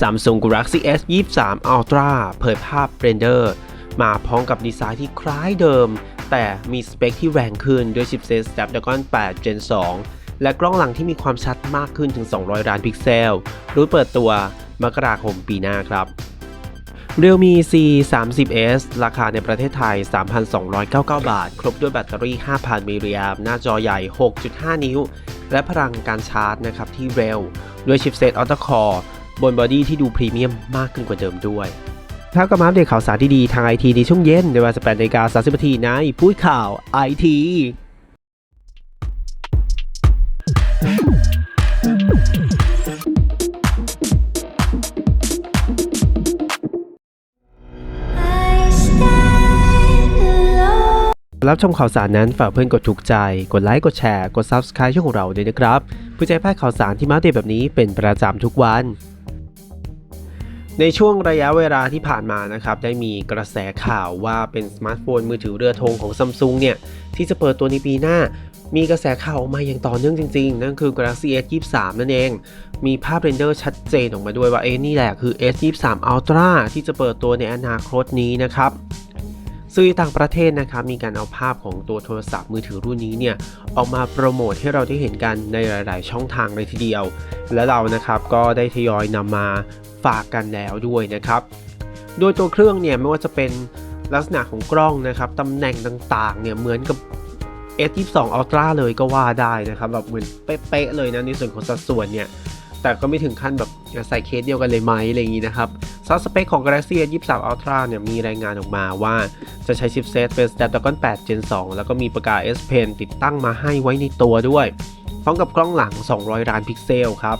Samsung Galaxy S 23 Ultra เผยภาพเรนเดอร์มาพร้อมกับดีไซน์ที่คล้ายเดิม แต่มีสเปคที่แรงขึ้นด้วยชิปเซต Snapdragon 8 Gen 2 และกล้องหลังที่มีความชัดมากขึ้นถึง 200 ล้านพิกเซล รู้เปิดตัวมกราคมปีหน้าครับ Realme C 3 0 S ราคาในประเทศไทย 3,299 บาท ครบด้วยแบตเตอรี่ 5,000 มิลลิแอมป์หน้าจอใหญ่ 6.5 นิ้ว และพลังการชาร์จนะครับที่เร็ว ด้วยชิปเซต Octa Core บนบอดี้ที่ดูพรีเมียมมากขึ้นกว่าเดิมด้วยถ้าก็มาอัปเดตข่าวสารดีๆทางไอทีในช่วงเย็นในเวลา18นาฬิกา30นาทีในพูดข่าวไอทีรับชมข่าวสารนั้นฝากเพื่อนกดถูกใจ กดไลค์ กดแชร์ กด Subscribe ช่องของเราด้วยนะครับ เพื่อจะให้พลาดข่าวสารที่มาเดตแบบนี้เป็นประจำทุกวัน ในช่วงระยะเวลาที่ผ่านมานะครับได้มีกระแสข่าวว่าเป็นสมาร์ทโฟนมือถือเรือธงของซัมซุงเนี่ยที่จะเปิดตัวในปีหน้า มีกระแสข่าวออกมาอย่างต่อเนื่องจริงๆ นั่นคือ Galaxy S 23 นั่นเอง มีภาพเรนเดอร์ชัดเจนออกมาด้วยว่าเอ้นี่แหละคือ S 23 Ultra ที่จะเปิดตัวในอนาคตนี้นะครับสื่อต่างประเทศนะครับมีการเอาภาพของตัวโทรศัพท์มือถือรุ่นนี้เนี่ยออกมาโปรโมทให้เราได้เห็นกันในหลาย ๆ ช่องทางเลยทีเดียว และเรานะครับก็ได้ทยอยนำมา ฝากกันแล้วด้วยนะครับ โดยตัวเครื่องเนี่ยไม่ว่าจะเป็นลักษณะของกล้องนะครับตำแหน่งต่างๆเนี่ยเหมือนกับ S22 Ultra เลยก็ว่าได้นะครับแบบเหมือนเป๊ะๆเลยนะในส่วนของสัดส่วนเนี่ยแต่ก็ไม่ถึงขั้นแบบใส่เคสเดียวกันเลยไหมอะไรอย่างนี้นะครับซัสเปคของ Galaxy S23 Ultra เนี่ยมีรายงานออกมาว่าจะใช้ชิปเซตเป็น Snapdragon 8 Gen 2 แล้วก็มีประกา S Pen ติดตั้งมาให้ไว้ในตัวด้วย พร้อมกับกล้องหลัง 200 ล้านพิกเซลครับ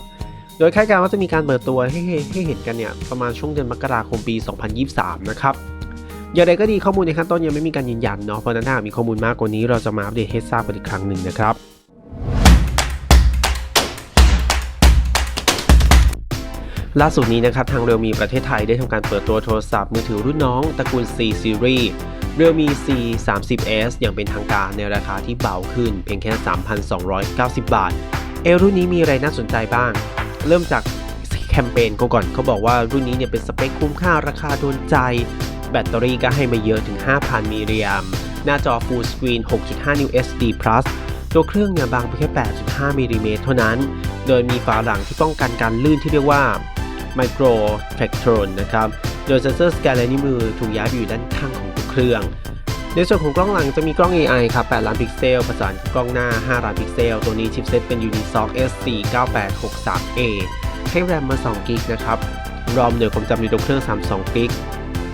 โดยคาดการณ์ว่าจะมีการเปิดตัวให้ให้ให้เห็นกันเนี่ยประมาณช่วงเดือนมกราคมปี 2023 นะครับอย่างไรก็ดีข้อมูลในขั้นต้นยังไม่มีการยืนยันเนาะเพราะนั้นถ้ามีข้อมูลมากกว่านี้เราจะมาอัปเดตให้ทราบกันอีกครั้งหนึ่งนะครับล่าสุดนี้นะครับทาง Realme ประเทศไทยได้ทำการเปิดตัวโทรศัพท์มือถือรุ่นน้องตระกูล C Series Realme C 3 0 S อย่างเป็นทางการในราคาที่เบาขึ้นเพียงแค่ 3,290 บาท เอรุ่นนี้มีอะไรน่าสนใจบ้าง เริ่มจากแคมเปญเขาก่อนเขาบอกว่ารุ่นนี้เนี่ยเป็นสเปคคุ้มค่าราคาโดนใจ แบตเตอรี่ก็ให้มาเยอะถึง 5,000 มิลลิแอมป์หน้าจอ Full Screen 6.5 นิ้ว SD Plus ตัวเครื่องเนี่ยบางเพียงแค่ 8.5 มิลลิเมตรเท่านั้น โดยมีฝาหลังที่ป้องกันการลื่นที่เรียกว่า Micro t r a c t o n นะครับ โดยเซนเซอร์สแกนลายนิ้วมือถูกย้ายไปอยู่ด้านข้างของตัวเครื่อง ในส่วนของกล้องหลังจะมีกล้อง AI ครับ 8 ล้านพิกเซล ประสานกับกล้องหน้า 5 ล้านพิกเซล ตัวนี้ชิปเซตเป็น Unisoc S49863A ให้แรมมา2กิกนะครับ รอมเหนือความจำในตัวเครื่อง 32กิก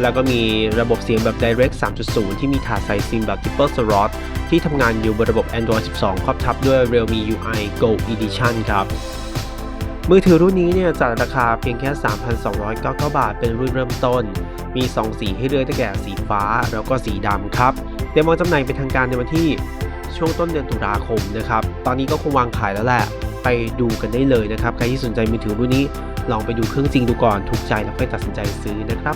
แล้วก็มีระบบเสียงแบบ Direct 3.0 ที่มีถาดใส่ซิมแบบ Triple Slot ที่ทำงานอยู่บนระบบ Android 12 ครอบทับด้วย Realme UI Go Edition ครับ มือถือรุ่นนี้เนี่ยจัดราคาเพียงแค่ 3,299 บาท เป็นรุ่นเริ่มต้น มี 2 สีให้เลือกได้แก่สีฟ้าแล้วก็สีดำครับเตรียมวางจำหน่ายเป็นทางการในวันที่ช่วงต้นเดือนตุลาคมนะครับ ตอนนี้ก็คงวางขายแล้วแหละ ไปดูกันได้เลยนะครับ ใครที่สนใจมือถือรุ่นนี้ ลองไปดูเครื่องจริงดูก่อน ถูกใจแล้วค่อยตัดสินใจซื้อนะครับ